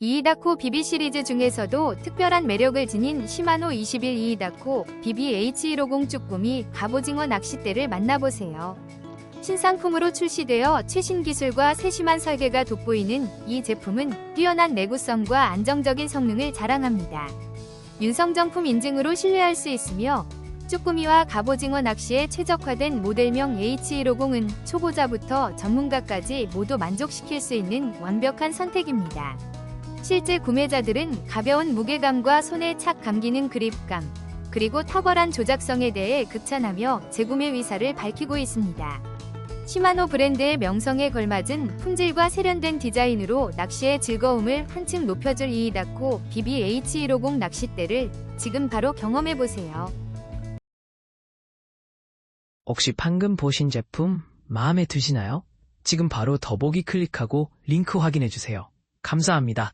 이이다코 비비 시리즈 중에서도 특별한 매력을 지닌 시마노 21 이이다코 비비 H150 쭈꾸미 갑오징어 낚싯대를 만나보세요. 신상품으로 출시되어 최신 기술과 세심한 설계가 돋보이는 이 제품은 뛰어난 내구성과 안정적인 성능을 자랑합니다. 윤성정품 인증으로 신뢰할 수 있으며 쭈꾸미와 갑오징어 낚시에 최적화된 모델명 H150은 초보자부터 전문가까지 모두 만족시킬 수 있는 완벽한 선택입니다. 실제 구매자들은 가벼운 무게감과 손에 착 감기는 그립감, 그리고 탁월한 조작성에 대해 극찬하며 재구매 의사를 밝히고 있습니다. 시마노 브랜드의 명성에 걸맞은 품질과 세련된 디자인으로 낚시의 즐거움을 한층 높여줄 이이다코 BB-H150 낚싯대를 지금 바로 경험해보세요. 혹시 방금 보신 제품 마음에 드시나요? 지금 바로 더보기 클릭하고 링크 확인해주세요. 감사합니다.